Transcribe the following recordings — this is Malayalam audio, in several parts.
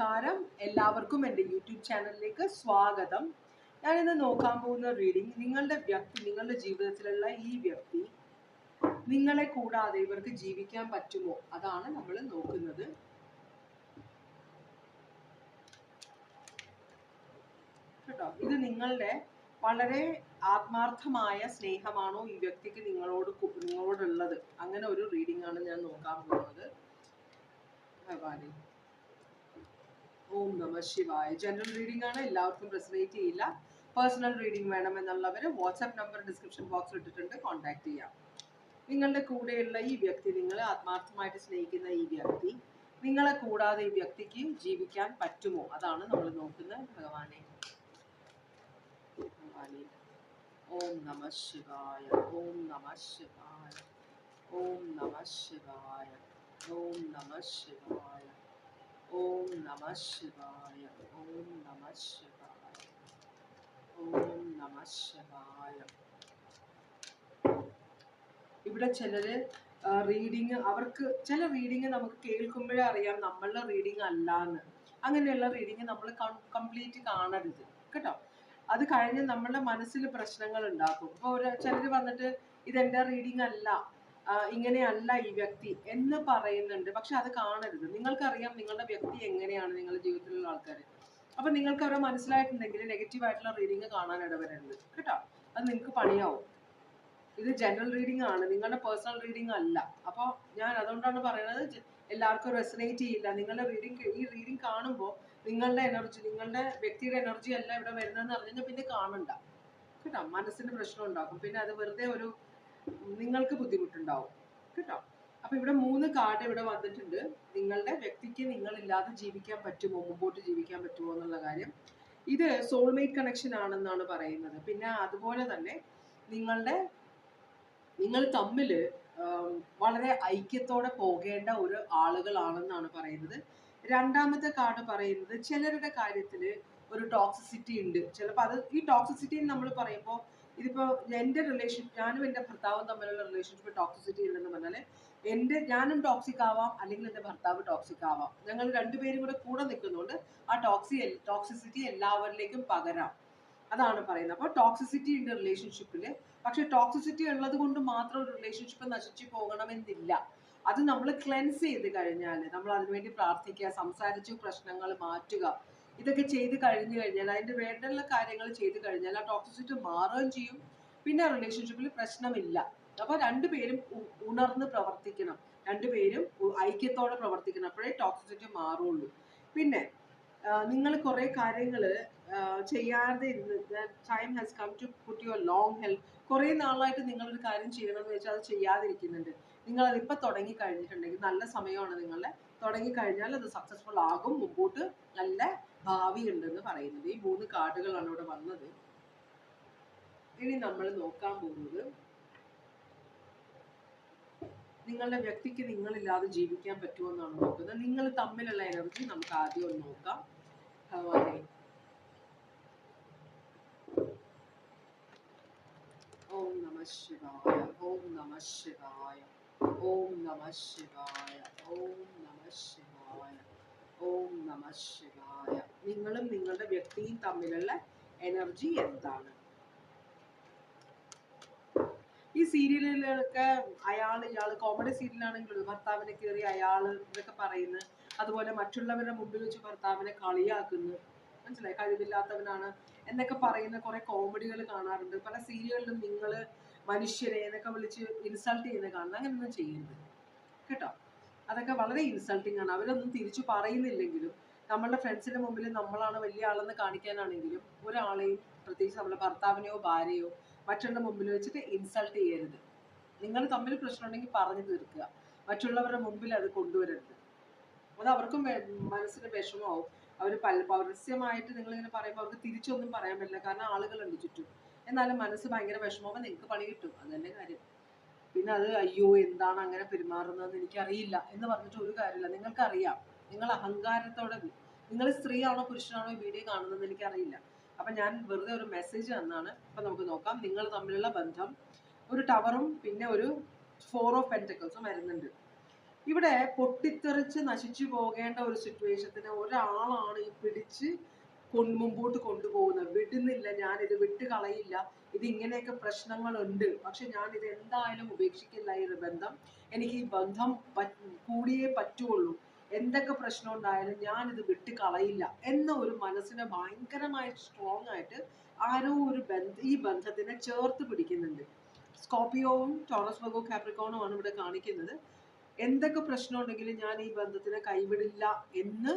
നമസ്കാരം. എല്ലാവർക്കും എന്റെ യൂട്യൂബ് ചാനലിലേക്ക് സ്വാഗതം. ഞാനിന്ന് നോക്കാൻ പോകുന്ന റീഡിംഗ് നിങ്ങളുടെ വ്യക്തി നിങ്ങളുടെ ജീവിതത്തിലുള്ള ഈ വ്യക്തി നിങ്ങളെ കൂടാതെ ഇവർക്ക് ജീവിക്കാൻ പറ്റുമോ? അതാണ് നമ്മൾ നോക്കുന്നത്. കേട്ടോ? ഇത് നിങ്ങളുടെ വളരെ ആത്മാർത്ഥമായ സ്നേഹമാണോ ഈ വ്യക്തിക്ക് നിങ്ങളോട് നിങ്ങളോടുള്ളത്? അങ്ങനെ ഒരു റീഡിംഗ് ആണ് ഞാൻ നോക്കാൻ പോകുന്നത്. ഭഗവാനെ. ഓം നമ ശിവായ. ജനറൽ റീഡിംഗ് ആണ്. എല്ലാവർക്കും റെസനേറ്റ് ചെയ്യില്ല. പേഴ്സണൽ റീഡിംഗ് വേണമെന്നുള്ളവർ വാട്സാപ്പ് നമ്പർ ഡിസ്ക്രിപ്ഷൻ ബോക്സിൽ ഇട്ടിട്ടുണ്ട്. കോൺടാക്ട് ചെയ്യാം. നിങ്ങളുടെ കൂടെയുള്ള ഈ വ്യക്തി നിങ്ങളെ ആത്മാർത്ഥമായിട്ട് സ്നേഹിക്കുന്ന ഈ വ്യക്തി നിങ്ങളെ കൂടാതെ ഈ വ്യക്തിക്ക് ജീവിക്കാൻ പറ്റുമോ? അതാണ് നമ്മൾ നോക്കുന്നത് ഭഗവാനെ. ഓം നമ ശിവായ. ഓം നമ ശിവായ. ഓം നമ ശിവായ. ഓം നമ ശിവായ. ഓം നമ ശിവായ ഓം നമ ശിവായ ഓം നമ ശിവായ ഇവിടെ ചിലര് റീഡിങ് അവർക്ക് ചില റീഡിങ് നമുക്ക് കേൾക്കുമ്പോഴേ അറിയാം നമ്മളുടെ റീഡിങ് അല്ലാന്ന്. അങ്ങനെയുള്ള റീഡിങ് നമ്മൾ കംപ്ലീറ്റ് കാണരുത്. കേട്ടോ? അത് കഴിഞ്ഞ് നമ്മളുടെ മനസ്സിൽ പ്രശ്നങ്ങൾ ഉണ്ടാക്കും. ഇപ്പോൾ ഒരു ചിലർ വന്നിട്ട് ഇതെന്റെ റീഡിങ് അല്ല. ഇങ്ങനെയല്ല ഈ വ്യക്തി എന്ന് പറയുന്നുണ്ട്. പക്ഷെ അത് കാണരുത്. നിങ്ങൾക്കറിയാം നിങ്ങളുടെ വ്യക്തി എങ്ങനെയാണ് നിങ്ങളുടെ ജീവിതത്തിലുള്ള ആൾക്കാർ അപ്പൊ നിങ്ങൾക്ക് അവരെ മനസ്സിലായിട്ടുണ്ടെങ്കിൽ നെഗറ്റീവ് ആയിട്ടുള്ള റീഡിങ് കാണാൻ ഇടവരരുത്. കേട്ടോ? അത് നിങ്ങൾക്ക് പണിയാവും. ഇത് ജനറൽ റീഡിംഗ് ആണ്. നിങ്ങളുടെ പേഴ്സണൽ റീഡിംഗ് അല്ല. അപ്പോൾ ഞാൻ അതുകൊണ്ടാണ് പറയുന്നത് എല്ലാവർക്കും റെസനേറ്റ് ചെയ്യില്ല. നിങ്ങളുടെ റീഡിംഗ് ഈ റീഡിംഗ് കാണുമ്പോൾ നിങ്ങളുടെ എനർജി നിങ്ങളുടെ വ്യക്തിയുടെ എനർജി അല്ല ഇവിടെ വരുന്നതെന്ന് അറിഞ്ഞാൽ പിന്നെ കാണണ്ട. കേട്ടോ? മനസ്സിന് പ്രശ്നം ഉണ്ടാക്കും. പിന്നെ അത് വെറുതെ ഒരു നിങ്ങൾക്ക് ബുദ്ധിമുട്ടുണ്ടാവും. കേട്ടോ? അപ്പൊ ഇവിടെ മൂന്ന് കാർഡ് ഇവിടെ വന്നിട്ടുണ്ട്. നിങ്ങളുടെ വ്യക്തിക്ക് നിങ്ങളില്ലാതെ ജീവിക്കാൻ പറ്റുമോ മുമ്പോട്ട് ജീവിക്കാൻ പറ്റുമോ എന്നുള്ള കാര്യം. ഇത് സോൾമേറ്റ് കണക്ഷൻ ആണെന്നാണ് പറയുന്നത്. പിന്നെ അതുപോലെ തന്നെ നിങ്ങളുടെ നിങ്ങൾ തമ്മിൽ വളരെ ഐക്യത്തോടെ പോകേണ്ട ഒരു ആളുകളാണെന്നാണ് പറയുന്നത്. രണ്ടാമത്തെ കാർഡ് പറയുന്നത് ചിലരുടെ കാര്യത്തിൽ ഒരു ടോക്സിസിറ്റി ഉണ്ട്. ചിലപ്പോൾ അത് ഈ ടോക്സിസിറ്റി നമ്മൾ പറയുമ്പോൾ ഇതിപ്പോൾ എന്റെ റിലേഷൻ ഞാനും എന്റെ ഭർത്താവും തമ്മിലുള്ള റിലേഷൻഷിപ്പ് ടോക്സിസിറ്റി ഉണ്ടെന്ന് പറഞ്ഞാൽ എന്റെ ഞാനും ടോക്സിക് ആവാം അല്ലെങ്കിൽ എന്റെ ഭർത്താവ് ടോക്സിക് ആവാം. ഞങ്ങൾ രണ്ടുപേരും കൂടെ കൂടെ നിൽക്കുന്നുണ്ട് ആ ടോക്സി ടോക്സിസിറ്റി എല്ലാവരിലേക്കും പകരാം. അതാണ് പറയുന്നത്. അപ്പോൾ ടോക്സിസിറ്റി ഉണ്ട് റിലേഷൻഷിപ്പിൽ പക്ഷെ ടോക്സിസിറ്റി ഉള്ളത് കൊണ്ട് മാത്രം ഒരു റിലേഷൻഷിപ്പ് നശിച്ചു പോകണമെന്നില്ല. അത് നമ്മൾ ക്ലെൻസ് ചെയ്ത് കഴിഞ്ഞാൽ നമ്മൾ അതിനുവേണ്ടി പ്രാർത്ഥിക്കുക സംസാരിച്ച് പ്രശ്നങ്ങൾ മാറ്റുക ഇതൊക്കെ ചെയ്ത് കഴിഞ്ഞു കഴിഞ്ഞാൽ അതിന്റെ വേണ്ടുള്ള കാര്യങ്ങൾ ചെയ്ത് കഴിഞ്ഞാൽ ആ ടോക്സിസിറ്റി മാറുകയും ചെയ്യും. പിന്നെ റിലേഷൻഷിപ്പിൽ പ്രശ്നമില്ല. അപ്പൊ രണ്ടുപേരും ഉണർന്ന് പ്രവർത്തിക്കണം. രണ്ടുപേരും ഐക്യത്തോടെ പ്രവർത്തിക്കണം. അപ്പോഴേ ടോക്സിസിറ്റി മാറുള്ളൂ പിന്നെ നിങ്ങൾ കുറെ കാര്യങ്ങൾ ചെയ്യാതെ ഇരുന്ന് time has come to put your long health കുറേ നാളായിട്ട് നിങ്ങളൊരു കാര്യം ചെയ്യണം ചെയ്യണമെന്ന് വെച്ചാൽ അത് ചെയ്യാതിരിക്കുന്നുണ്ട്. നിങ്ങൾ ഇപ്പൊ തുടങ്ങി കഴിഞ്ഞിട്ടുണ്ടെങ്കിൽ നല്ല സമയമാണ് നിങ്ങളുടെ. തുടങ്ങി കഴിഞ്ഞാൽ അത് സക്സസ്ഫുൾ ആകും. മുമ്പോട്ട് നല്ല ഭാവി ഉണ്ടെന്ന് പറയുന്നത്. ഈ മൂന്ന് കാർഡുകളാണ് ഇവിടെ വന്നത്. ഇനി നമ്മൾ നോക്കാൻ പോകുന്നത് നിങ്ങളുടെ വ്യക്തിക്ക് നിങ്ങളില്ലാതെ ജീവിക്കാൻ പറ്റുമോ എന്നാണ് നോക്കുന്നത്. നിങ്ങൾ തമ്മിലുള്ള എനർജി നമുക്ക് ആദ്യം ഒന്ന് നോക്കാം. ഭഗവാനെ ഓം നമ ശിവായ ഓം നമ ശിവായ ഓം നമ ശിവായ ഓം നമ ശിവായ. ഓം നമ ശിവായ. നിങ്ങളും നിങ്ങളുടെ വ്യക്തിയും തമ്മിലുള്ള എനർജി എന്താണ്? ഈ സീരിയലുകളിലൊക്കെ അയാൾ ഇയാൾ കോമഡി സീരിയലാണെങ്കിലും ഭർത്താവിനെ കയറി അയാൾ ഇതൊക്കെ പറയുന്നു. അതുപോലെ മറ്റുള്ളവരുടെ മുമ്പിൽ വെച്ച് ഭർത്താവിനെ കളിയാക്കുന്നു. മനസ്സിലായി? കഴിവില്ലാത്തവനാണ് എന്നൊക്കെ പറയുന്ന കുറെ കോമഡികൾ കാണാറുണ്ട്. പല സീരിയലിലും നിങ്ങൾ മനുഷ്യരെ എന്നൊക്കെ വിളിച്ച് ഇൻസൾട്ട് ചെയ്യുന്ന കാണുന്നത് അങ്ങനെയൊന്നും ചെയ്യരുത്. കേട്ടോ? അതൊക്കെ വളരെ ഇൻസൾട്ടിങ് ആണ്. അവരൊന്നും തിരിച്ചു പറയുന്നില്ലെങ്കിലും നമ്മളുടെ ഫ്രണ്ട്സിന്റെ മുമ്പിൽ നമ്മളാണ് വലിയ ആളെന്ന് കാണിക്കാനാണെങ്കിലും ഒരാളെയും പ്രത്യേകിച്ച് നമ്മുടെ ഭർത്താവിനെയോ ഭാര്യയോ മറ്റുള്ള മുമ്പിൽ വെച്ചിട്ട് ഇൻസൾട്ട് ചെയ്യരുത്. നിങ്ങൾ തമ്മിൽ പ്രശ്നം ഉണ്ടെങ്കിൽ പറഞ്ഞു തീർക്കുക. മറ്റുള്ളവരുടെ മുമ്പിൽ അത് കൊണ്ടുവരരുത്. അത് അവർക്കും മനസ്സിന് വിഷമമാവും. അവർ പരസ്യമായിട്ട് നിങ്ങളിങ്ങനെ പറയുമ്പോൾ അവർക്ക് തിരിച്ചൊന്നും പറയാൻ പറ്റില്ല. കാരണം ആളുകളുണ്ട് ചുറ്റും. എന്നാലും മനസ്സ് ഭയങ്കര വിഷമമാകുമ്പോൾ നിങ്ങൾക്ക് പണി കിട്ടും. അത് കാര്യം. പിന്നെ അത് അയ്യോ എന്താണ് അങ്ങനെ പെരുമാറുന്നതെന്ന് എനിക്കറിയില്ല എന്ന് പറഞ്ഞിട്ട് ഒരു കാര്യമില്ല. നിങ്ങൾക്കറിയാം നിങ്ങൾ അഹങ്കാരത്തോടെ നിങ്ങൾ സ്ത്രീയാണോ പുരുഷനാണോ ഈ വീഡിയോ കാണുന്നത് എനിക്കറിയില്ല. അപ്പൊ ഞാൻ വെറുതെ ഒരു മെസ്സേജ് തന്നാണ്. അപ്പം നമുക്ക് നോക്കാം. നിങ്ങൾ തമ്മിലുള്ള ബന്ധം ഒരു ടവറും പിന്നെ ഒരു ഫോർ ഓഫ് പെന്റക്കിൾസും വരുന്നുണ്ട്. ഇവിടെ പൊട്ടിത്തെറിച്ച് നശിച്ചു പോകേണ്ട ഒരു സിറ്റുവേഷത്തിന് ഒരാളാണ് ഈ പിടിച്ച് മുമ്പോട്ട് കൊണ്ടുപോകുന്നത്. വിടുന്നില്ല. ഞാൻ ഇത് വിട്ട് കളയില്ല ഇത് ഇങ്ങനെയൊക്കെ പ്രശ്നങ്ങളുണ്ട്. പക്ഷെ ഞാൻ ഇത് എന്തായാലും ഉപേക്ഷിക്കില്ല ഈ ബന്ധം എനിക്ക് ഈ ബന്ധം കൂടിയേ പറ്റുള്ളൂ. എന്തൊക്കെ പ്രശ്നം ഉണ്ടായാലും ഞാൻ ഇത് വിട്ട് കളയില്ല. എന്ന ഒരു മനസ്സിനെ ഭയങ്കരമായി സ്ട്രോങ് ആയിട്ട് ആരോ ഒരു ബന്ധ ഈ ബന്ധത്തിനെ ചേർത്ത് പിടിക്കുന്നുണ്ട്. സ്കോപ്പിയോവും ടോറസ് ബഗോ കാപ്രിക്കോണും ആണ് ഇവിടെ കാണിക്കുന്നത്. എന്തൊക്കെ പ്രശ്നം ഉണ്ടെങ്കിലും ഞാൻ ഈ ബന്ധത്തിനെ കൈവിടില്ല എന്ന്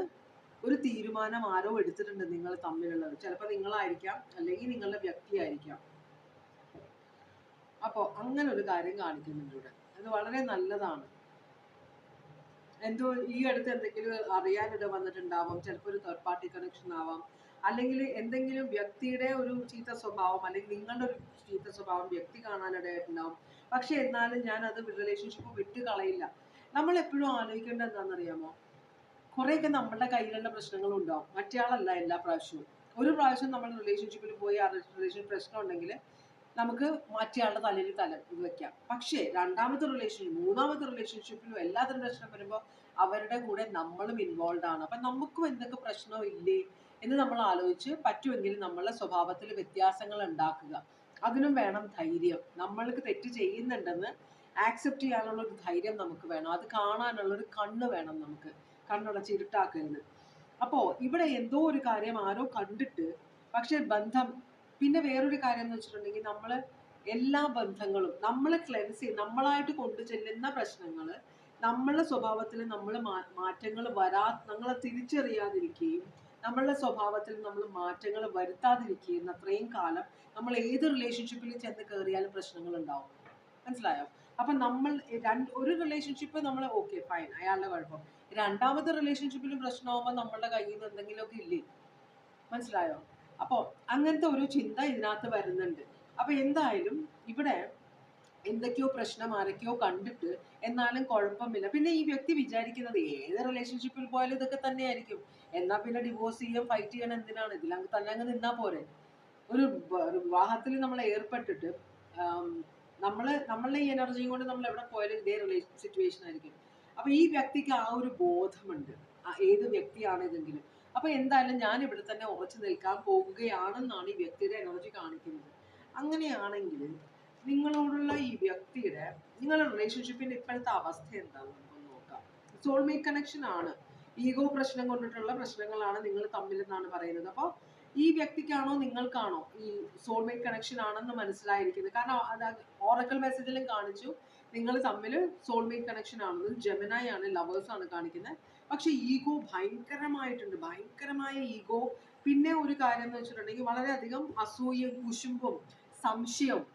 ഒരു തീരുമാനം ആരോ എടുത്തിട്ടുണ്ട് നിങ്ങൾ തമ്മിലുള്ളത്. ചിലപ്പോൾ നിങ്ങളായിരിക്കാം അല്ലെങ്കിൽ നിങ്ങളുടെ വ്യക്തിയായിരിക്കാം. അപ്പോൾ അങ്ങനെ ഒരു കാര്യം കാണിക്കുന്നുണ്ട് ഇവിടെ. അത് വളരെ നല്ലതാണ്. എന്തോ ഈ അടുത്ത് എന്തെങ്കിലും അറിയാനിട വന്നിട്ടുണ്ടാവാം. ചിലപ്പോൾ ഒരു തേർഡ് പാർട്ടി കണക്ഷൻ ആവാം. അല്ലെങ്കിൽ എന്തെങ്കിലും വ്യക്തിയുടെ ഒരു ചീത്ത സ്വഭാവം അല്ലെങ്കിൽ നിങ്ങളുടെ ഒരു ചീത്ത സ്വഭാവം വ്യക്തി കാണാനിടയായിട്ടുണ്ടാവും. പക്ഷെ എന്നാലും ഞാൻ അത് റിലേഷൻഷിപ്പ് വിട്ട് കളയില്ല. നമ്മൾ എപ്പോഴും ആലോചിക്കേണ്ടത് എന്താണെന്നറിയാമോ? കുറേയൊക്കെ നമ്മുടെ കയ്യിലുള്ള പ്രശ്നങ്ങൾ ഉണ്ടാവും മറ്റേ ആളല്ല എല്ലാ പ്രാവശ്യവും. ഒരു പ്രാവശ്യം നമ്മൾ റിലേഷൻഷിപ്പിൽ പോയി ആ റിലേഷൻ പ്രശ്നം ഉണ്ടെങ്കിൽ നമുക്ക് മറ്റേയാളുടെ തലയിൽ തല വെക്കാം. പക്ഷേ രണ്ടാമത്തെ റിലേഷൻഷിപ്പ് മൂന്നാമത്തെ റിലേഷൻഷിപ്പിലും എല്ലാത്തരം പ്രശ്നം വരുമ്പോൾ അവരുടെ കൂടെ നമ്മളും ഇൻവോൾവ് ആണ്. അപ്പം നമുക്കും എന്തൊക്കെ പ്രശ്നവും ഇല്ലേ എന്ന് നമ്മൾ ആലോചിച്ച് പറ്റുമെങ്കിൽ നമ്മളുടെ സ്വഭാവത്തിൽ വ്യത്യാസങ്ങൾ ഉണ്ടാക്കുക. അതിനും വേണം ധൈര്യം. നമ്മൾക്ക് തെറ്റ് ചെയ്യുന്നുണ്ടെന്ന് ആക്സെപ്റ്റ് ചെയ്യാനുള്ള ഒരു ധൈര്യം നമുക്ക് വേണം. അത് കാണാനുള്ള ഒരു കണ്ണ് വേണം നമുക്ക്. കണ്ണുള്ള ഇരുട്ടാക്കരുത്. അപ്പോൾ ഇവിടെ എന്തോ ഒരു കാര്യം ആരോ കണ്ടിട്ട് പക്ഷെ ബന്ധം പിന്നെ വേറൊരു കാര്യം എന്ന് വെച്ചിട്ടുണ്ടെങ്കിൽ നമ്മൾ എല്ലാ ബന്ധങ്ങളും നമ്മളെ ക്ലെൻസ് ചെയ്ത് നമ്മളായിട്ട് കൊണ്ടുചെല്ലുന്ന പ്രശ്നങ്ങൾ നമ്മളുടെ സ്വഭാവത്തിൽ നമ്മൾ മാറ്റങ്ങൾ വരാ നമ്മളെ തിരിച്ചറിയാതിരിക്കുകയും നമ്മളുടെ സ്വഭാവത്തിൽ നമ്മൾ മാറ്റങ്ങൾ വരുത്താതിരിക്കുകയും അത്രയും കാലം നമ്മൾ ഏത് റിലേഷൻഷിപ്പിൽ ചെന്ന് കയറിയാലും പ്രശ്നങ്ങൾ ഉണ്ടാവും മനസ്സിലായോ? അപ്പൊ നമ്മൾ രണ്ട് ഒരു റിലേഷൻഷിപ്പ് നമ്മൾ ഓക്കെ ഫൈൻ അയാളുടെ കുഴപ്പം. രണ്ടാമത്തെ റിലേഷൻഷിപ്പിലും പ്രശ്നമാകുമ്പോൾ നമ്മളുടെ കയ്യിൽ നിന്ന് എന്തെങ്കിലുമൊക്കെ ഇല്ലേ? മനസ്സിലായോ? അപ്പോൾ അങ്ങനത്തെ ഒരു ചിന്ത ഇതിനകത്ത് വരുന്നുണ്ട്. അപ്പോൾ എന്തായാലും ഇവിടെ എന്തൊക്കെയോ പ്രശ്നം ആരൊക്കെയോ കണ്ടിട്ട് എന്നാലും കുഴപ്പമില്ല. പിന്നെ ഈ വ്യക്തി വിചാരിക്കുന്നത് ഏത് റിലേഷൻഷിപ്പിൽ പോയാലും ഇതൊക്കെ തന്നെയായിരിക്കും. എന്നാൽ പിന്നെ ഡിവോഴ്സ് ചെയ്യാൻ ഫൈറ്റ് ചെയ്യണം എന്തിനാണ്? ഇതിൽ അങ്ങ് തന്നെ അങ്ങ് നിന്നാ പോരെ? ഒരു വിവാഹത്തിൽ നമ്മൾ ഏർപ്പെട്ടിട്ട് നമ്മൾ നമ്മൾ നമ്മളുടെ ഈ എനർജിയും കൊണ്ട് നമ്മൾ എവിടെ പോയാലും ഇതേ റിലേഷൻ സിറ്റുവേഷൻ ആയിരിക്കും. അപ്പൊ ഈ വ്യക്തിക്ക് ആ ഒരു ബോധമുണ്ട്. ഏത് വ്യക്തിയാണ് ഇതെങ്കിലും. അപ്പൊ എന്തായാലും ഞാൻ ഇവിടെ തന്നെ ഉറച്ചു നിൽക്കാൻ പോകുകയാണെന്നാണ് ഈ വ്യക്തിയുടെ എനർജി കാണിക്കുന്നത്. അങ്ങനെയാണെങ്കിൽ നിങ്ങളോടുള്ള ഈ വ്യക്തിയുടെ നിങ്ങളുടെ റിലേഷൻഷിപ്പിന്റെ ഇപ്പോഴത്തെ അവസ്ഥ എന്താണെന്ന് നമുക്ക് നോക്കാം. സോൾമേറ്റ് കണക്ഷൻ ആണ്. ഈഗോ പ്രശ്നം കൊണ്ടിട്ടുള്ള പ്രശ്നങ്ങളാണ് നിങ്ങൾ തമ്മിൽ എന്നാണ് പറയുന്നത്. അപ്പോൾ ഈ വ്യക്തിക്കാണോ നിങ്ങൾക്കാണോ ഈ സോൾമേറ്റ് കണക്ഷൻ ആണെന്ന് മനസ്സിലായിരിക്കുന്നത്? കാരണം അത് ഓറക്കൽ മെസ്സേജിലും കാണിച്ചു. നിങ്ങൾ തമ്മിൽ സോൾമേറ്റ് കണക്ഷൻ ആണെന്ന് ജെമിനായി ആണ് ലവേഴ്സ് ആണ് കാണിക്കുന്നത്. പക്ഷെ ഈഗോ ഭയങ്കരമായിട്ടുണ്ട്. ഭയങ്കരമായ ഈഗോ പിന്നെ ഒരു കാര്യം എന്ന് വെച്ചിട്ടുണ്ടെങ്കിൽ വളരെയധികം അസൂയയും കുശുമ്പും സംശയവും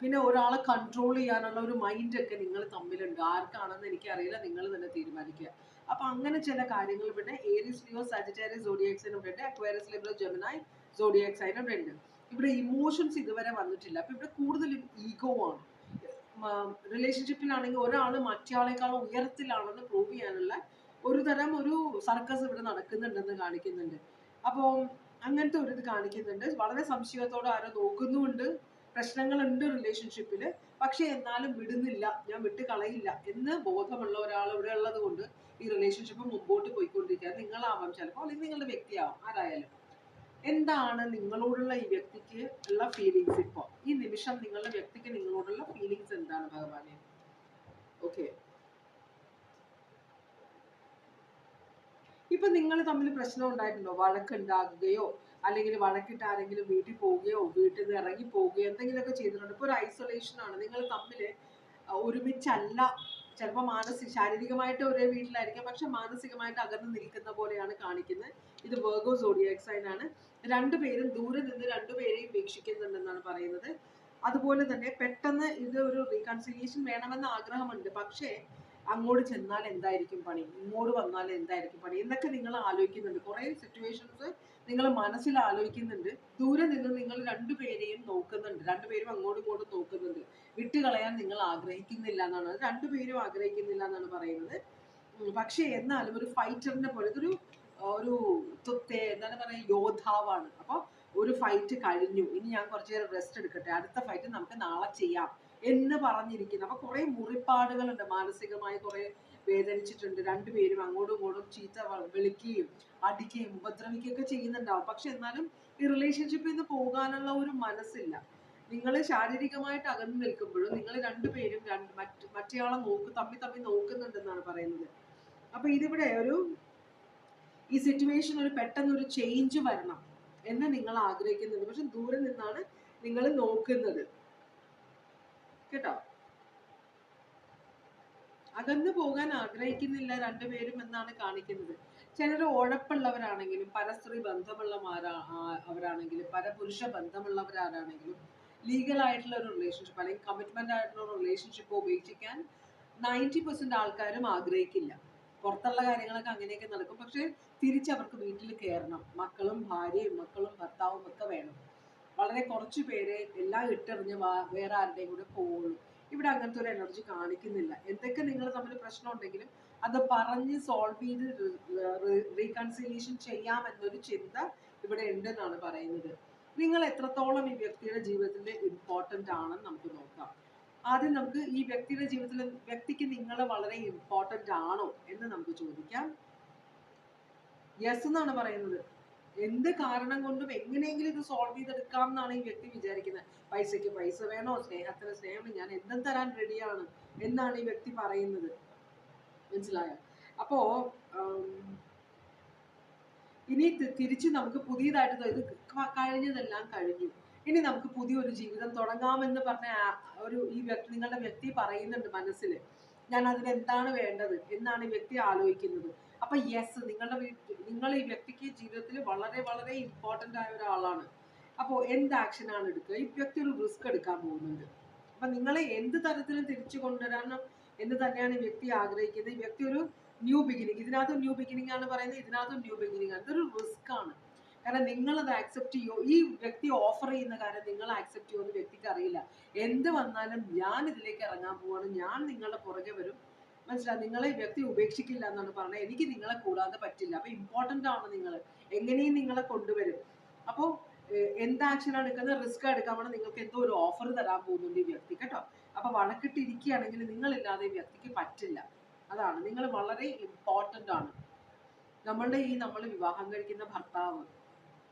പിന്നെ ഒരാളെ കൺട്രോൾ ചെയ്യാനുള്ള ഒരു മൈൻഡ് ഒക്കെ നിങ്ങൾ തമ്മിലുണ്ട്. ആർക്കാണെന്ന് എനിക്കറിയില്ല. നിങ്ങൾ തന്നെ തീരുമാനിക്കുക. അപ്പൊ അങ്ങനെ ചില കാര്യങ്ങൾ ഇവിടെ ഏരിയസ് ലിയോ സജിറ്റേറിയസ് സോഡിയാക്സിനും ഉണ്ട് അക്വയറസ് ലിബ്രോ ജെമിനായി സോഡിയക്സ് ആയിട്ടും ഉണ്ട് ഇവിടെ ഇമോഷൻസ് ഇതുവരെ വന്നിട്ടില്ല. അപ്പൊ ഇവിടെ കൂടുതലും ഈഗോ ആണ്. റിലേഷൻഷിപ്പിലാണെങ്കിൽ ഒരാൾ മറ്റേയാളെക്കാളും ഉയരത്തിലാണെന്ന് പ്രൂവ് ചെയ്യാനുള്ള ഒരു തരം ഒരു സർക്കസ് ഇവിടെ നടക്കുന്നുണ്ടെന്ന് കാണിക്കുന്നുണ്ട്. അപ്പോൾ അങ്ങനത്തെ ഒരു ഇത് കാണിക്കുന്നുണ്ട്. വളരെ സംശയത്തോടെ ആരോ നോക്കുന്നുമുണ്ട്. പ്രശ്നങ്ങളുണ്ട് റിലേഷൻഷിപ്പിൽ പക്ഷെ എന്നാലും വിടുന്നില്ല. ഞാൻ വിട്ട് കളയില്ല എന്ന് ബോധമുള്ള ഒരാൾ ഇവിടെ ഉള്ളത് കൊണ്ട് ഈ റിലേഷൻഷിപ്പ് മുമ്പോട്ട് പോയിക്കൊണ്ടിരിക്കുക നിങ്ങളാവാം ചിലപ്പോൾ അല്ലെങ്കിൽ നിങ്ങളുടെ വ്യക്തിയാവാം ആരായാലും. എന്താണ് നിങ്ങളോടുള്ള ഈ വ്യക്തിക്ക് ഉള്ള ഫീലിങ്സ് ഇപ്പോൾ ഈ നിമിഷം നിങ്ങളുടെ വ്യക്തിക്ക് നിങ്ങളോടുള്ള ഫീലിങ്സ് എന്താണ് ഭഗവാനെ? ഓക്കെ ഇപ്പൊ നിങ്ങൾ തമ്മിൽ പ്രശ്നം ഉണ്ടായിട്ടുണ്ടോ? വഴക്കുണ്ടാകുകയോ അല്ലെങ്കിൽ വഴക്കിട്ട് ആരെങ്കിലും വീട്ടിൽ പോവുകയോ വീട്ടിൽ നിന്ന് ഇറങ്ങി പോവുകയോ എന്തെങ്കിലുമൊക്കെ ചെയ്തിട്ടുണ്ട്. ഇപ്പൊ ഒരു ഐസൊലേഷൻ ആണ്. നിങ്ങൾ തമ്മിൽ ഒരുമിച്ചല്ല ചിലപ്പോൾ മാനസിക ശാരീരികമായിട്ട് ഒരേ വീട്ടിലായിരിക്കാം. പക്ഷെ മാനസികമായിട്ട് അകന്ന് നിൽക്കുന്ന പോലെയാണ് കാണിക്കുന്നത്. ഇത് വേർഗോ സോഡിയാക് സൈൻ ആണ്. രണ്ടുപേരും ദൂരെ നിന്ന് രണ്ടുപേരെയും വീക്ഷിക്കുന്നുണ്ടെന്നാണ് പറയുന്നത്. അതുപോലെ തന്നെ പെട്ടെന്ന് ഇത് ഒരു റീകൺസിലിയേഷൻ വേണമെന്ന ആഗ്രഹമുണ്ട്. പക്ഷേ അങ്ങോട്ട് ചെന്നാൽ എന്തായിരിക്കും പണി? ഇങ്ങോട്ട് വന്നാൽ എന്തായിരിക്കും പണി? എന്നൊക്കെ നിങ്ങൾ ആലോചിക്കുന്നുണ്ട്. കുറേ സിറ്റുവേഷൻസ് നിങ്ങൾ മനസ്സിൽ ആലോചിക്കുന്നുണ്ട്. ദൂരെ നിന്ന് നിങ്ങൾ രണ്ടുപേരെയും നോക്കുന്നുണ്ട്. രണ്ടുപേരും അങ്ങോട്ടും ഇങ്ങോട്ടും നോക്കുന്നുണ്ട്. വിട്ടുകളയാൻ നിങ്ങൾ ആഗ്രഹിക്കുന്നില്ല എന്നാണ്. രണ്ടുപേരും ആഗ്രഹിക്കുന്നില്ല എന്നാണ് പറയുന്നത്. പക്ഷേ എന്നാലും ഒരു ഫൈറ്ററിനെ പോലെ ഇതൊരു ഒരു തൊത്തെ എന്താണ് പറയുക യോദ്ധാവാണ്. അപ്പോൾ ഒരു ഫൈറ്റ് കഴിഞ്ഞു. ഇനി ഞാൻ കുറച്ച് നേരം റെസ്റ്റ് എടുക്കട്ടെ. അടുത്ത ഫൈറ്റ് നമുക്ക് നാളെ ചെയ്യാം എന്ന് പറഞ്ഞിരിക്കുന്നു. അപ്പൊ കുറേ മുറിപ്പാടുകളുണ്ട്. മാനസികമായി കുറേ വേദനിച്ചിട്ടുണ്ട്. രണ്ടുപേരും അങ്ങോട്ടും ഇങ്ങോട്ടും ചീത്ത വിളിക്കുകയും അടിക്കുകയും ഉപദ്രവിക്കുകയൊക്കെ ചെയ്യുന്നുണ്ടാവും. പക്ഷെ എന്നാലും ഈ റിലേഷൻഷിപ്പിൽ നിന്ന് പോകാനുള്ള ഒരു മനസ്സില്ല. നിങ്ങൾ ശാരീരികമായിട്ട് അകന്നു നിൽക്കുമ്പോഴും നിങ്ങൾ രണ്ടുപേരും രണ്ട് മറ്റ് മറ്റേയാളെ നോക്ക് തമ്മി തമ്മി നോക്കുന്നുണ്ടെന്നാണ് പറയുന്നത്. അപ്പൊ ഇതിവിടെ ഒരു ഈ സിറ്റുവേഷൻ ഒരു പെട്ടെന്ന് ഒരു ചേഞ്ച് വരണം എന്ന് നിങ്ങൾ ആഗ്രഹിക്കുന്നുണ്ട്. പക്ഷെ ദൂരെ നിന്നാണ് നിങ്ങൾ നോക്കുന്നത്. കേട്ടോ? അകന്നു പോകാൻ ആഗ്രഹിക്കുന്നില്ല രണ്ടുപേരും എന്നാണ് കാണിക്കുന്നത്. ചിലർ ഉഴപ്പുള്ളവരാണെങ്കിലും പരസ്ത്രീ ബന്ധമുള്ളമാരാ ആ- അവരാണെങ്കിലും പരപുരുഷ ബന്ധമുള്ളവരാണെങ്കിലും ലീഗൽ ആയിട്ടുള്ള ഒരു റിലേഷൻഷിപ്പ് അല്ലെങ്കിൽ കമ്മിറ്റ്മെന്റ് ആയിട്ടുള്ള ഒരു റിലേഷൻഷിപ്പ് ഉപേക്ഷിക്കാൻ നയന്റി പെർസെന്റ് ആൾക്കാരും ആഗ്രഹിക്കില്ല. പുറത്തുള്ള കാര്യങ്ങളൊക്കെ അങ്ങനെയൊക്കെ നടക്കും. പക്ഷേ തിരിച്ച് അവർക്ക് വീട്ടിൽ കയറണം മക്കളും ഭാര്യയും മക്കളും ഭർത്താവും ഒക്കെ വേണം. വളരെ കുറച്ച് പേര് എല്ലാം ഇട്ടെറിഞ്ഞ് വേറെ ആരുടെയും കൂടെ പോവുള്ളൂ. ഇവിടെ അങ്ങനത്തെ ഒരു എനർജി കാണിക്കുന്നില്ല. എന്തൊക്കെ നിങ്ങൾ തമ്മിൽ പ്രശ്നം ഉണ്ടെങ്കിലും അത് പറഞ്ഞ് സോൾവ് ചെയ്ത് റീകൺസിലിയേഷൻ ചെയ്യാം എന്നൊരു ചിന്ത ഇവിടെ ഉണ്ടെന്നാണ് പറയുന്നത്. നിങ്ങൾ എത്രത്തോളം ഈ വ്യക്തിയുടെ ജീവിതത്തിൽ ഇമ്പോർട്ടന്റ് ആണെന്ന് നമുക്ക് നോക്കാം. ആദ്യം നമുക്ക് ഈ വ്യക്തിയുടെ ജീവിതത്തിൽ വ്യക്തിക്ക് നിങ്ങൾ വളരെ ഇമ്പോർട്ടന്റ് ആണോ എന്ന് നമുക്ക് ചോദിക്കാം. യെസ് എന്നാണ് പറയുന്നത്. എന്ത് കാരണം കൊണ്ടും എങ്ങനെയെങ്കിലും ഇത് സോൾവ് ചെയ്തെടുക്കാം എന്നാണ് ഈ വ്യക്തി വിചാരിക്കുന്നത്. പൈസയ്ക്ക് പൈസ വേണോ? സ്നേഹത്തിന് സ്നേഹം. ഞാൻ എന്തും തരാൻ റെഡിയാണ് എന്നാണ് ഈ വ്യക്തി പറയുന്നത്. മനസ്സിലായോ? അപ്പോ ഇനി തിരിച്ച് നമുക്ക് പുതിയതായിട്ട് ഇത് കഴിഞ്ഞതെല്ലാം കഴിഞ്ഞു. ഇനി നമുക്ക് പുതിയൊരു ജീവിതം തുടങ്ങാമെന്ന് പറഞ്ഞ ഒരു ഈ വ്യക്തി നിങ്ങളുടെ വ്യക്തി പറയുന്നുണ്ട് മനസ്സിൽ ഞാൻ അതിന് എന്താണ് വേണ്ടത് എന്നാണ് ഈ വ്യക്തി ആലോചിക്കുന്നത്. അപ്പൊ യെസ് നിങ്ങളുടെ വീട്ടിൽ നിങ്ങൾ ഈ വ്യക്തിക്ക് ജീവിതത്തിൽ വളരെ വളരെ ഇമ്പോർട്ടന്റ് ആയ ഒരാളാണ്. അപ്പോൾ എന്ത് ആക്ഷനാണ് എടുക്കുക? ഈ വ്യക്തി ഒരു റിസ്ക് എടുക്കാൻ പോകുന്നുണ്ട്. അപ്പൊ നിങ്ങളെ എന്ത് തരത്തിലും തിരിച്ചു കൊണ്ടുവരാനും എന്ന് തന്നെയാണ് ഈ വ്യക്തി ആഗ്രഹിക്കുന്നത്. ഈ വ്യക്തി ഒരു ന്യൂ ബിഗിനിങ് ഇതിനകത്തും ന്യൂ ബിഗിനിങ് ആണ് പറയുന്നത് ഇതിനകത്തും ന്യൂ ബിഗിനിങ് ആണ്. ഇതൊരു റിസ്ക് ആണ്. കാരണം നിങ്ങൾ അത് ആക്സെപ്റ്റ് ചെയ്യോ ഈ വ്യക്തി ഓഫർ ചെയ്യുന്ന കാര്യം നിങ്ങൾ ആക്സെപ്റ്റ് ചെയ്യുമോ എന്ന് വ്യക്തിക്ക് അറിയില്ല. എന്ത് വന്നാലും ഞാൻ ഇതിലേക്ക് ഇറങ്ങാൻ പോവാണ്. ഞാൻ നിങ്ങളുടെ പുറകെ വരും. മനസ്സിലായി? നിങ്ങളെ വ്യക്തി ഉപേക്ഷിക്കില്ല എന്നാണ് പറഞ്ഞത്. എനിക്ക് നിങ്ങളെ കൂടാതെ പറ്റില്ല. അപ്പൊ ഇമ്പോർട്ടന്റ് ആണ് നിങ്ങൾ. എങ്ങനെയും നിങ്ങളെ കൊണ്ടുവരും. അപ്പോൾ എന്ത് ആക്ഷൻ എടുക്കുന്നത്? റിസ്ക് എടുക്കാൻ നിങ്ങൾക്ക് എന്തോ ഒരു ഓഫർ തരാൻ പോകുന്നുണ്ട് ഈ വ്യക്തി. കേട്ടോ? അപ്പൊ വഴക്കിട്ടിരിക്കുകയാണെങ്കിൽ നിങ്ങളില്ലാതെ ഈ വ്യക്തിക്ക് പറ്റില്ല. അതാണ്. നിങ്ങൾ വളരെ ഇമ്പോർട്ടന്റ് ആണ്. നമ്മളുടെ ഈ നമ്മൾ വിവാഹം കഴിക്കുന്ന ഭർത്താവ്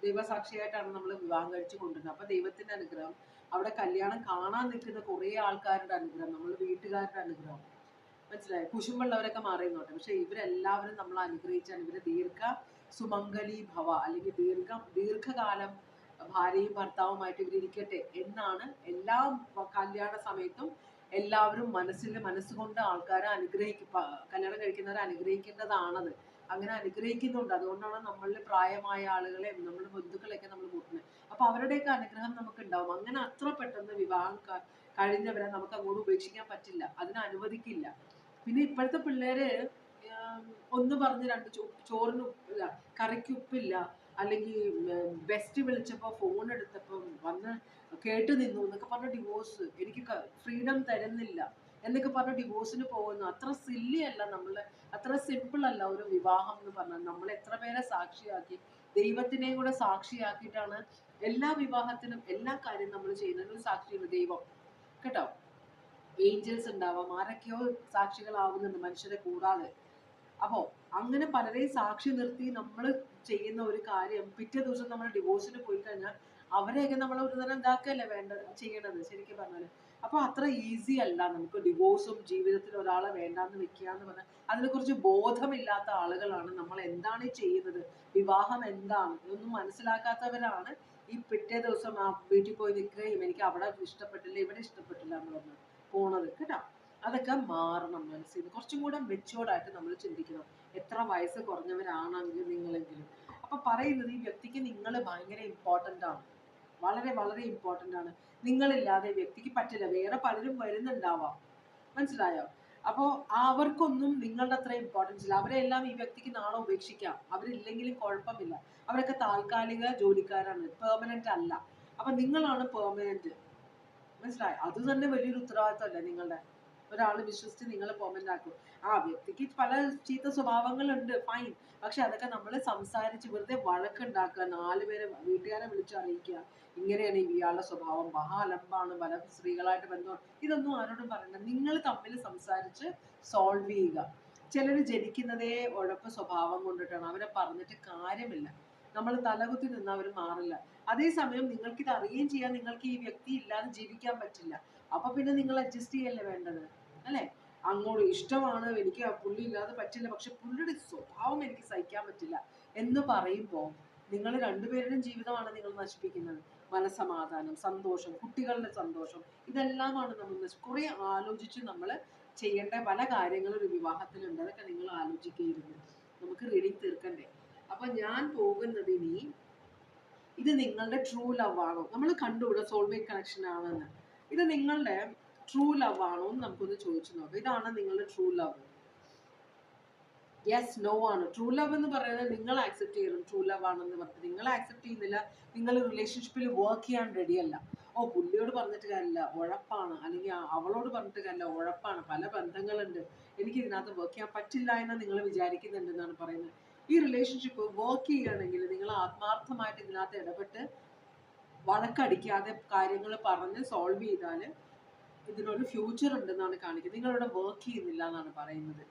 ദൈവസാക്ഷിയായിട്ടാണ് നമ്മൾ വിവാഹം കഴിച്ചു കൊണ്ടുവരുന്നത് അപ്പൊ ദൈവത്തിന്റെ അനുഗ്രഹം അവിടെ കല്യാണം കാണാൻ നിൽക്കുന്ന കുറേ ആൾക്കാരുടെ അനുഗ്രഹം നമ്മൾ വീട്ടുകാരുടെ അനുഗ്രഹം. മനസ്സിലായി? കുശുമ്പുള്ളവരൊക്കെ മാറിയെന്നോട്ടെ. പക്ഷെ ഇവരെല്ലാവരും നമ്മൾ അനുഗ്രഹിച്ചാണ്. ഇവരെ ദീർഘ സുമംഗലി ഭവ അല്ലെങ്കിൽ ദീർഘ ദീർഘകാലം ഭാര്യയും ഭർത്താവുമായിട്ട് ഇവരിയ്ക്കട്ടെ എന്നാണ് എല്ലാ കല്യാണ സമയത്തും എല്ലാവരും മനസ്സിൽ മനസ്സുകൊണ്ട് ആൾക്കാരെ അനുഗ്രഹിക്ക കല്യാണം കഴിക്കുന്നവരെ അനുഗ്രഹിക്കേണ്ടതാണത്. അങ്ങനെ അനുഗ്രഹിക്കുന്നുണ്ട്. അതുകൊണ്ടാണ് നമ്മളിൽ പ്രായമായ ആളുകളെ നമ്മുടെ ബന്ധുക്കളെയൊക്കെ നമ്മൾ കൂട്ടുന്നത്. അപ്പൊ അവരുടെയൊക്കെ അനുഗ്രഹം നമുക്ക് ഉണ്ടാവും അങ്ങനെ അത്ര പെട്ടെന്ന് വിവാഹം കഴിഞ്ഞവരെ നമുക്ക് അങ്ങോട്ട് ഉപേക്ഷിക്കാൻ പറ്റില്ല. അതിനെ അനുവദിക്കില്ല. പിന്നെ ഇപ്പോഴത്തെ പിള്ളേര് ഒന്ന് പറഞ്ഞ് രണ്ട് ചോറിന് ഉപ്പില്ല കറിക്ക് ഉപ്പില്ല. അല്ലെങ്കിൽ ബെസ്റ്റ് വിളിച്ചപ്പോ ഫോൺ എടുത്തപ്പോ വന്ന് കേട്ട് നിന്നു എന്നൊക്കെ പറഞ്ഞ ഡിവോഴ്സ് എനിക്ക് ഫ്രീഡം തരുന്നില്ല. എന്നൊക്കെ പറഞ്ഞ് ഡിവോഴ്സിന് പോകുന്നു. അത്ര സില്ലി അല്ല നമ്മൾ. അത്ര സിമ്പിൾ അല്ല ഒരു വിവാഹം എന്ന് പറഞ്ഞാൽ. നമ്മൾ എത്ര പേരെ സാക്ഷിയാക്കി? ദൈവത്തിനെയും കൂടെ സാക്ഷിയാക്കിയിട്ടാണ് എല്ലാ വിവാഹത്തിനും എല്ലാ കാര്യം നമ്മൾ സാക്ഷി സാക്ഷിയാണ് ദൈവം. കേട്ടോ? ഏഞ്ചൽസ് ഉണ്ടാവാം. ആരൊക്കെയോ സാക്ഷികളാവുന്നുണ്ട് മനുഷ്യരെ കൂടാതെ. അപ്പോ അങ്ങനെ പലരെയും സാക്ഷി നിർത്തി നമ്മൾ ചെയ്യുന്ന ഒരു കാര്യം പിറ്റേ ദിവസം നമ്മൾ ഡിവോഴ്സിന് പോയി കഴിഞ്ഞാൽ അവരെയൊക്കെ നമ്മൾ ഒരു തരം ഇതാക്കല്ലേ വേണ്ടത് ചെയ്യണത്. ശരിക്കും പറഞ്ഞാൽ അപ്പൊ അത്ര ഈസി അല്ല. നമുക്ക് ഡിവോഴ്സും ജീവിതത്തിൽ ഒരാളെ വേണ്ടാന്ന് വെക്കുക എന്ന് പറഞ്ഞാൽ അതിനെക്കുറിച്ച് ബോധമില്ലാത്ത ആളുകളാണ്. നമ്മൾ എന്താണ് ചെയ്യുന്നത്? വിവാഹം എന്താണ്? ഇതൊന്നും മനസ്സിലാക്കാത്തവരാണ് ഈ പിറ്റേ ദിവസം ആ വീട്ടിൽ പോയി നിൽക്കുകയും എനിക്ക് അവിടെ ഇഷ്ടപ്പെട്ടില്ല ഇവിടെ ഇഷ്ടപ്പെട്ടില്ല എന്ന് പറഞ്ഞു പോണത്. കേട്ടോ? അതൊക്കെ മാറണം മനസ്സിൽ നിന്ന് കുറച്ചും കൂടെ മെച്ചുവേർഡായിട്ട് നമ്മൾ ചിന്തിക്കണം. എത്ര വയസ്സ് കുറഞ്ഞവരാണെങ്കിൽ നിങ്ങളെങ്കിലും. അപ്പൊ പറയുന്നത് ഈ വ്യക്തിക്ക് നിങ്ങൾ ഭയങ്കര ഇമ്പോർട്ടന്റ് ആണ്. വളരെ വളരെ ഇമ്പോർട്ടന്റ് ആണ്. നിങ്ങളില്ലാതെ വ്യക്തിക്ക് പറ്റില്ല. വേറെ പലരും വരുന്നുണ്ടാവാം. മനസ്സിലായോ? അപ്പോ അവർക്കൊന്നും നിങ്ങളുടെ അത്ര ഇമ്പോർട്ടൻസ് ഇല്ല. അവരെ എല്ലാം ഈ വ്യക്തിക്ക് നാളെ ഉപേക്ഷിക്കാം. അവരില്ലെങ്കിലും കുഴപ്പമില്ല. അവരൊക്കെ താൽക്കാലിക ജോലിക്കാരാണ്. പെർമനന്റ് അല്ല. അപ്പൊ നിങ്ങളാണ് പെർമനന്റ് മനസ്സിലായോ? അത് തന്നെ വലിയൊരു ഉത്തരവാദിത്തമല്ലേ നിങ്ങളുടെ? ഒരാൾ വിശ്വസിച്ച് നിങ്ങളെ കോമെന്റ് ആക്കും. ആ വ്യക്തിക്ക് പല ചീത്ത സ്വഭാവങ്ങളുണ്ട് ഫൈൻ പക്ഷെ അതൊക്കെ നമ്മൾ സംസാരിച്ച് വെറുതെ വഴക്കുണ്ടാക്കുക നാല് പേരെ വീട്ടുകാരെ വിളിച്ച് അറിയിക്കുക. ഇങ്ങനെയാണ് ഇയാളുടെ സ്വഭാവം. മഹാലംബാണ് പല സ്ത്രീകളായിട്ട് ബന്ധം. ഇതൊന്നും ആരോടും പറയണ്ട. നിങ്ങൾ തമ്മിൽ സംസാരിച്ച് സോൾവ് ചെയ്യുക. ചിലർ ജനിക്കുന്നതേ ഉഴപ്പ് സ്വഭാവം കൊണ്ടിട്ടാണ്. അവരെ പറഞ്ഞിട്ട് കാര്യമില്ല. നമ്മൾ തലകുത്തി നിന്ന് അവർ മാറില്ല. അതേസമയം നിങ്ങൾക്ക് ഇത് അറിയുകയും ചെയ്യാൻ നിങ്ങൾക്ക് ഈ വ്യക്തി ഇല്ലാതെ ജീവിക്കാൻ പറ്റില്ല. അപ്പൊ പിന്നെ നിങ്ങൾ അഡ്ജസ്റ്റ് ചെയ്യല്ലേ വേണ്ടത്? അല്ലെ? അങ്ങോട്ട് ഇഷ്ടമാണ് എനിക്ക് പുള്ളി ഇല്ലാതെ പറ്റില്ല പക്ഷെ പുള്ളിയുടെ സ്വഭാവം എനിക്ക് സഹിക്കാൻ പറ്റില്ല എന്ന് പറയുമ്പോൾ നിങ്ങൾ രണ്ടുപേരുടെയും ജീവിതമാണ് നിങ്ങൾ നശിപ്പിക്കുന്നത്. മനസമാധാനം സന്തോഷം കുട്ടികളുടെ സന്തോഷം ഇതെല്ലാമാണ് നമ്മൾ കുറെ ആലോചിച്ച് നമ്മൾ ചെയ്യേണ്ട പല കാര്യങ്ങളും ഒരു വിവാഹത്തിലുണ്ട്. അതൊക്കെ നിങ്ങൾ ആലോചിക്കുകയായിരുന്നു നമുക്ക് റീഡിങ് തീർക്കണ്ടേ? അപ്പൊ ഞാൻ പോകുന്നത് ഇനി ഇത് നിങ്ങളുടെ ട്രൂ ലവ് ആണോ? നമ്മൾ കണ്ടുകൂടെ സോൾമേറ്റ് കണക്ഷൻ ആണെന്ന്. ഇത് നിങ്ങളുടെ ട്രൂ ലവ് ആണോ എന്ന് നമുക്കൊന്ന് ചോദിച്ചു നോക്കാം. ഇതാണ് നിങ്ങളുടെ ട്രൂ ലവ് യെസ് നോ ആണ്? ട്രൂ ലവ് എന്ന് പറയുന്നത് നിങ്ങൾ ആക്സെപ്റ്റ് ചെയ്യണം. ട്രൂ ലവ് ആണെന്ന് പറഞ്ഞിട്ട്. നിങ്ങൾ ആക്സെപ്റ്റ് ചെയ്യുന്നില്ല. നിങ്ങൾ റിലേഷൻഷിപ്പിൽ വർക്ക് ചെയ്യാൻ റെഡിയല്ല ഓ പുള്ളിയോട് പറഞ്ഞിട്ട് കാര്യമില്ല. ഉഴപ്പാണ്. അല്ലെങ്കിൽ അവളോട് പറഞ്ഞിട്ട് കാര്യമില്ല. ഉഴപ്പാണ്. പല ബന്ധങ്ങളുണ്ട്. എനിക്ക് ഇതിനകത്ത് വർക്ക് ചെയ്യാൻ പറ്റില്ല എന്ന് നിങ്ങൾ വിചാരിക്കുന്നുണ്ടെന്നാണ് പറയുന്നത്. ഈ റിലേഷൻഷിപ്പ് വർക്ക് ചെയ്യുകയാണെങ്കിൽ നിങ്ങൾ ആത്മാർത്ഥമായിട്ട് ഇതിനകത്ത് ഇടപെട്ട് വഴക്കടിക്കാതെ കാര്യങ്ങൾ പറഞ്ഞ് സോൾവ് ചെയ്താൽ ഇതിനൊരു ഫ്യൂച്ചർ ഉണ്ടെന്നാണ് കാണിക്കുന്നത്. നിങ്ങളിവിടെ വർക്ക് ചെയ്യുന്നില്ല എന്നാണ് പറയുന്നത്.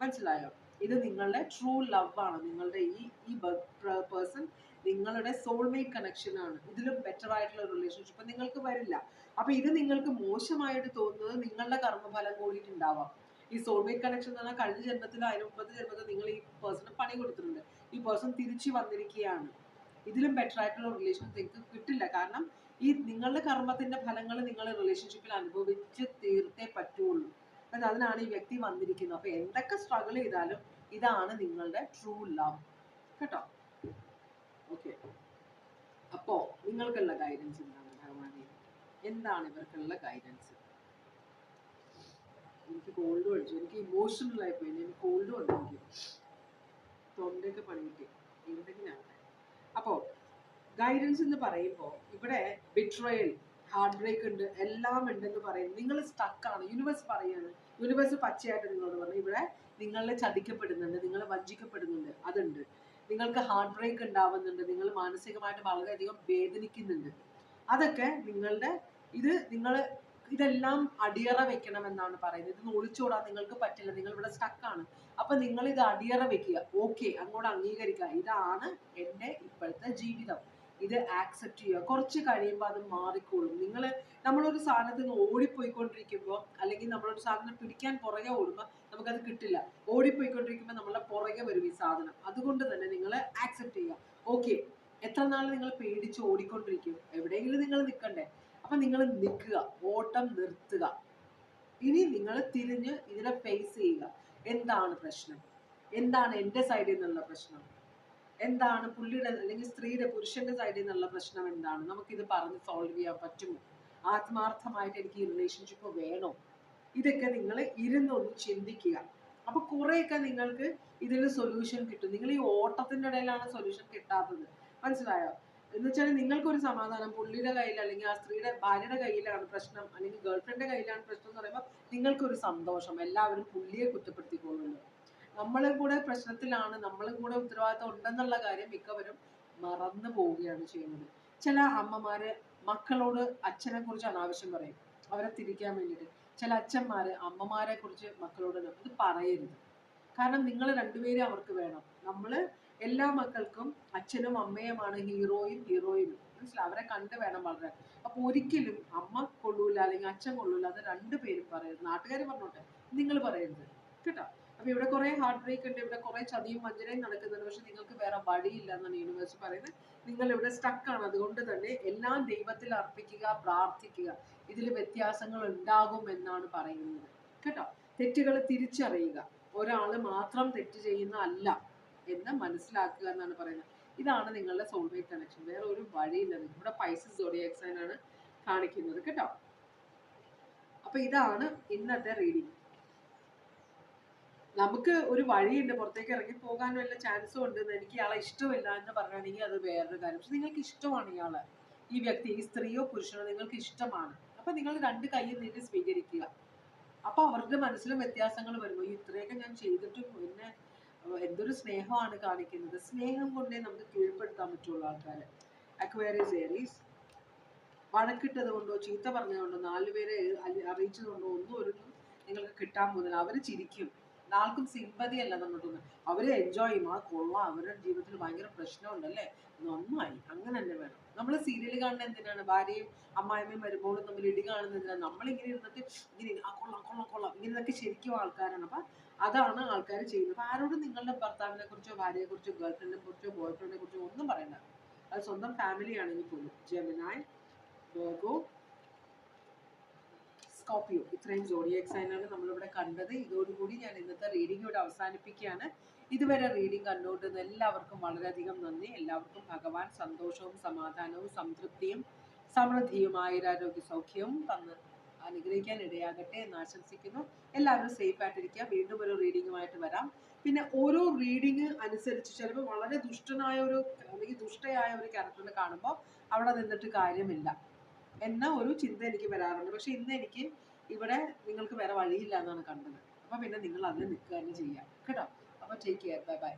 മനസ്സിലായോ? ഇത് നിങ്ങളുടെ ട്രൂ ലവ് ആണ്. നിങ്ങളുടെ ഈ ഈ പേഴ്സൺ നിങ്ങളുടെ സോൾമേറ്റ് കണക്ഷൻ ആണ്. ഇതിലും ബെറ്റർ ആയിട്ടുള്ള റിലേഷൻഷിപ്പ് നിങ്ങൾക്ക് വരില്ല. അപ്പൊ ഇത് നിങ്ങൾക്ക് മോശമായിട്ട് തോന്നുന്നത് നിങ്ങളുടെ കർമ്മഫലം കൂടിയിട്ടുണ്ടാവാം ഈ സോൾമേറ്റ് കണക്ഷൻ എന്ന് പറഞ്ഞാൽ കഴിഞ്ഞ ജന്മത്തിലോ അതിന് മുമ്പത്തെ ജന്മത്തിൽ നിങ്ങൾ ഈ പേഴ്സണ് പണി കൊടുത്തിട്ടുണ്ട്. ഈ പേഴ്സൺ തിരിച്ചു വന്നിരിക്കുകയാണ്. ഇതിലും ബെറ്റർ ആയിട്ടുള്ള റിലേഷൻ നിങ്ങൾക്ക് കിട്ടില്ല. കാരണം ഈ നിങ്ങളുടെ കർമ്മത്തിന്റെ ഫലങ്ങൾ നിങ്ങൾ റിലേഷൻഷിപ്പിൽ അനുഭവിച്ച് തീർത്തേ പറ്റുള്ളൂ. അപ്പൊ അതിനാണ് ഈ വ്യക്തി വന്നിരിക്കുന്നത്. അപ്പൊ എന്തൊക്കെ സ്ട്രഗിൾ ചെയ്താലും ഇതാണ് നിങ്ങളുടെ ട്രൂ ലവ് കേട്ടോ? ഓക്കെ അപ്പോ നിങ്ങൾക്കുള്ള ഗൈഡൻസ് എന്താണ് ഭഗവാനെ? എന്താണ് ഇവർക്കുള്ള ഗൈഡൻസ് എനിക്ക് കോൾഡ് അടിച്ചു. എനിക്ക് ഇമോഷണൽ ആയി പോയി. എനിക്ക് കോൾഡ് വന്നു. എനിക്ക് തൊണ്ടയൊക്കെ കിട്ടി എന്തെങ്കിലും അപ്പോൾ ഗൈഡൻസ് എന്ന് പറയുമ്പോൾ ഇവിടെ ബിട്രയൽ ഹാർട്ട് ബ്രേക്ക് ഉണ്ട് എല്ലാം ഉണ്ടെന്ന് പറയുന്നു നിങ്ങൾ സ്റ്റക്കാണ് യൂണിവേഴ്സ് പറയാണ്. യൂണിവേഴ്സ് പച്ചയായിട്ട് നിങ്ങളോട് പറഞ്ഞു ഇവിടെ നിങ്ങളെ ചതിക്കപ്പെടുന്നുണ്ട് നിങ്ങൾ വഞ്ചിക്കപ്പെടുന്നുണ്ട്. അതുണ്ട്. നിങ്ങൾക്ക് ഹാർട്ട് ബ്രേക്ക് ഉണ്ടാവുന്നുണ്ട് നിങ്ങൾ മാനസികമായിട്ട് വളരെയധികം വേദനിക്കുന്നുണ്ട്. അതൊക്കെ നിങ്ങളുടെ ഇത് നിങ്ങൾ ഇതെല്ലാം അടിയറ വെക്കണം എന്നാണ് പറയുന്നത്. ഇത് ഒളിച്ചോടാൻ നിങ്ങൾക്ക് പറ്റില്ല. നിങ്ങൾ ഇവിടെ സ്റ്റക്കാണ് അപ്പൊ നിങ്ങൾ ഇത് അടിയറ വെക്കുക. ഓക്കെ അങ്ങോട്ട് അംഗീകരിക്കുക. ഇതാണ് എന്റെ ഇപ്പോഴത്തെ ജീവിതം. ഇത് ആക്സെപ്റ്റ് ചെയ്യുക. കുറച്ച് കഴിയുമ്പോൾ അത് മാറിക്കോളും. നിങ്ങൾ നമ്മളൊരു സാധനത്തിൽ നിന്ന് ഓടിപ്പോയിക്കൊണ്ടിരിക്കുമ്പോൾ അല്ലെങ്കിൽ നമ്മളൊരു സാധനം പിടിക്കാൻ പുറകെ ഓടുമ്പോൾ നമുക്കത് കിട്ടില്ല. ഓടിപ്പോയിക്കൊണ്ടിരിക്കുമ്പോൾ നമ്മളെ പുറകെ വരും ഈ സാധനം. അതുകൊണ്ട് തന്നെ നിങ്ങൾ ആക്സെപ്റ്റ് ചെയ്യുക. ഓക്കെ എത്ര നാൾ നിങ്ങൾ പേടിച്ച് ഓടിക്കൊണ്ടിരിക്കും? എവിടെയെങ്കിലും നിങ്ങൾ നിൽക്കണ്ടേ അപ്പം നിങ്ങൾ നിൽക്കുക. ഓട്ടം നിർത്തുക. ഇനി നിങ്ങൾ തിരിഞ്ഞ് ഇതിനെ ഫേസ് ചെയ്യുക. എന്താണ് പ്രശ്നം? എന്താണ് എന്റെ സൈഡിൽ നിന്നുള്ള പ്രശ്നം? എന്താണ് പുള്ളിയുടെ അല്ലെങ്കിൽ സ്ത്രീയുടെ പുരുഷന്റെ സൈഡിൽ നിന്നുള്ള പ്രശ്നം എന്താണ്? നമുക്കിത് പറഞ്ഞ് സോൾവ് ചെയ്യാൻ പറ്റുമോ? ആത്മാർത്ഥമായിട്ട് എനിക്ക് ഈ റിലേഷൻഷിപ്പ് വേണോ? ഇതൊക്കെ നിങ്ങൾ ഇരുന്നൊന്ന് ചിന്തിക്കുക. അപ്പൊ കുറെയൊക്കെ നിങ്ങൾക്ക് ഇതിൽ സൊല്യൂഷൻ കിട്ടും. നിങ്ങൾ ഈ ഓട്ടത്തിന്റെ ഇടയിലാണ് സൊല്യൂഷൻ കിട്ടാത്തത്. മനസ്സിലായോ? എന്ന് വെച്ചാൽ നിങ്ങൾക്കൊരു സമാധാനം പുള്ളിയുടെ കയ്യിൽ അല്ലെങ്കിൽ ആ സ്ത്രീയുടെ ഭാര്യയുടെ കയ്യിലാണ് പ്രശ്നം അല്ലെങ്കിൽ ഗേൾഫ്രണ്ടിന്റെ കയ്യിലാണ് പ്രശ്നം എന്ന് പറയുമ്പോൾ നിങ്ങൾക്കൊരു സന്തോഷം. എല്ലാവരും പുള്ളിയെ കുറ്റപ്പെടുത്തിക്കൊള്ളുന്നു നമ്മളും കൂടെ പ്രശ്നത്തിലാണ് നമ്മളും കൂടെ ഉത്തരവാദിത്തം ഉണ്ടെന്നുള്ള കാര്യം മിക്കവരും മറന്നു പോവുകയാണ് ചെയ്യുന്നത്. ചില അമ്മമാര് മക്കളോട് അച്ഛനെ കുറിച്ച് അനാവശ്യം പറയും. അവരെ തിരിക്കാൻ വേണ്ടിയിട്ട്. ചില അച്ഛന്മാര് അമ്മമാരെ കുറിച്ച് മക്കളോട് ഇത് പറയരുത്. കാരണം നിങ്ങൾ രണ്ടുപേരും അവർക്ക് വേണം. നമ്മൾ എല്ലാ മക്കൾക്കും അച്ഛനും അമ്മയുമാണ് ഹീറോയും ഹീറോയിനും. മനസ്സിലായി അവരെ കണ്ട് വേണം വളരാൻ. അപ്പൊ ഒരിക്കലും അമ്മ കൊള്ളൂല അല്ലെങ്കിൽ അച്ഛൻ കൊള്ളൂല അത് രണ്ടുപേരും പറയരുത്. നാട്ടുകാർ പറഞ്ഞോട്ടെ. നിങ്ങൾ പറയരുത്. കേട്ടോ? അപ്പൊ ഇവിടെ കുറെ ഹാർട്ട് ബ്രേക്ക് ഉണ്ട് ഇവിടെ കുറെ ചതിയും വഞ്ചനയും നടക്കുന്നുണ്ട്. പക്ഷെ നിങ്ങൾക്ക് വേറെ വഴിയില്ല എന്നാണ് യൂണിവേഴ്സ് പറയുന്നത്. നിങ്ങൾ ഇവിടെ സ്റ്റക്കാണ് അതുകൊണ്ട് തന്നെ എല്ലാം ദൈവത്തിൽ അർപ്പിക്കുക പ്രാർത്ഥിക്കുക. ഇതിൽ വ്യത്യാസങ്ങൾ ഉണ്ടാകും എന്നാണ് പറയുന്നത്. കേട്ടോ? തെറ്റുകൾ തിരിച്ചറിയുക. ഒരാൾ മാത്രം തെറ്റ് ചെയ്യുന്ന അല്ല എന്ന് മനസ്സിലാക്കുക എന്നാണ് പറയുന്നത്. ഇതാണ് നിങ്ങളുടെ സോൾമേറ്റ് കണക്ഷൻ വേറെ ഒരു വഴിയില്ല. ഇവിടെ പൈസ ആണ് കാണിക്കുന്നത്. കേട്ടോ? അപ്പൊ ഇതാണ് ഇന്നത്തെ റീഡിംഗ് നമുക്ക് ഒരു വഴിയുണ്ട് പുറത്തേക്ക് ഇറങ്ങി പോകാൻ വല്ല ചാൻസും ഉണ്ട് എനിക്ക് ഇയാളെ ഇഷ്ടമില്ല എന്ന് പറയുകയാണെങ്കിൽ അത് വേറൊരു കാര്യം. പക്ഷെ നിങ്ങൾക്ക് ഇഷ്ടമാണ് ഇയാളെ ഈ വ്യക്തി ഈ സ്ത്രീയോ പുരുഷനോ നിങ്ങൾക്ക് ഇഷ്ടമാണ്. അപ്പൊ നിങ്ങൾ രണ്ട് കൈയിൽ നീട്ടി സ്വീകരിക്കുക. അപ്പൊ അവരുടെ മനസ്സിലും വ്യത്യാസങ്ങൾ വരുമ്പോൾ ഇത്രയൊക്കെ ഞാൻ ചെയ്തിട്ടും പിന്നെ എന്തൊരു സ്നേഹമാണ് കാണിക്കുന്നത്. സ്നേഹം കൊണ്ടേ നമുക്ക് കീഴ്പ്പെടുത്താൻ പറ്റുള്ളൂ ആൾക്കാരെ. അക്വേറിയസ് ഏരീസ് വഴക്കിട്ടത് കൊണ്ടോ ചീത്ത പറഞ്ഞതുകൊണ്ടോ നാലുപേരെ അറിയിച്ചത് കൊണ്ടോ ഒന്നും ഒരു നിങ്ങൾക്ക് കിട്ടാൻ പോകുന്നില്ല. അവർ ചിരിക്കും. ആർക്കും സിമ്പതി അല്ല അവർ എൻജോയ് ചെയ്യും. ആ കൊള്ളാം. അവരുടെ ജീവിതത്തിൽ ഭയങ്കര പ്രശ്നമുണ്ടല്ലേ? നന്നായി. അങ്ങനെ തന്നെ വേണം. നമ്മൾ സീരിയൽ കാണുന്നത് എന്തിനാണ്? ഭാര്യയും അമ്മായിമ്മയും വരുമ്പോഴും തമ്മിൽ ഇടി കാണുന്നത് എന്തിനാണ്? നമ്മളിങ്ങനെ ഇരുന്നിട്ട് ഇങ്ങനെ ആ കൊള്ളാം കൊള്ളാം കൊള്ളാം. ഇങ്ങനെയൊക്കെ ശരിക്കും ആൾക്കാരാണ്. അപ്പൊ അതാണ് ആൾക്കാർ ചെയ്യുന്നത്. അപ്പൊ ആരോടും നിങ്ങളുടെ ഭർത്താവിനെ കുറിച്ചോ ഭാര്യയെ കുറിച്ചോ ഗേൾ ഫ്രണ്ടിനെ കുറിച്ചോ ബോയ് ഫ്രണ്ടിനെ കുറിച്ചോ ഒന്നും പറയണ്ട. അത് സ്വന്തം ഫാമിലി ആണെങ്കിൽ പോലും. ജമിനായ് വേഗോ സ്കോപ്പിയോ ഇത്രയും ജോഡിയക് സൈനാണ് നമ്മളിവിടെ കണ്ടത്. ഇതോടുകൂടി ഞാൻ ഇന്നത്തെ റീഡിംഗ് ഇവിടെ അവസാനിപ്പിക്കുകയാണ്. ഇതുവരെ റീഡിംഗ് കണ്ടുകൊണ്ടിരുന്ന എല്ലാവർക്കും വളരെയധികം നന്ദി. എല്ലാവർക്കും ഭഗവാൻ സന്തോഷവും സമാധാനവും സംതൃപ്തിയും സമൃദ്ധിയും ആയുരാരോഗ്യ സൗഖ്യവും തന്ന് അനുഗ്രഹിക്കാൻ ഇടയാകട്ടെ എന്ന് ആശംസിക്കുന്നു. എല്ലാവരും സേഫ് ആയിട്ടിരിക്കുക. വീണ്ടും ഒരു റീഡിങ്ങുമായിട്ട് വരാം. പിന്നെ ഓരോ റീഡിങ് അനുസരിച്ച് ചിലപ്പോൾ വളരെ ദുഷ്ടനായ ഒരു അല്ലെങ്കിൽ ദുഷ്ടയായ ഒരു ക്യാരക്ടറിനെ കാണുമ്പോൾ അവിടെ നിന്നിട്ട് കാര്യമില്ല. എന്ന ഒരു ചിന്ത എനിക്ക് വരാറുണ്ട്. പക്ഷെ ഇന്ന് എനിക്ക് ഇവിടെ നിങ്ങൾക്ക് വേറെ വഴിയില്ല എന്നാണ് കണ്ടത്. അപ്പൊ പിന്നെ നിങ്ങൾ അതിൽ നിൽക്കുക തന്നെ ചെയ്യാം. കേട്ടോ? അപ്പൊ ടേക്ക് കെയർ ബൈ ബൈ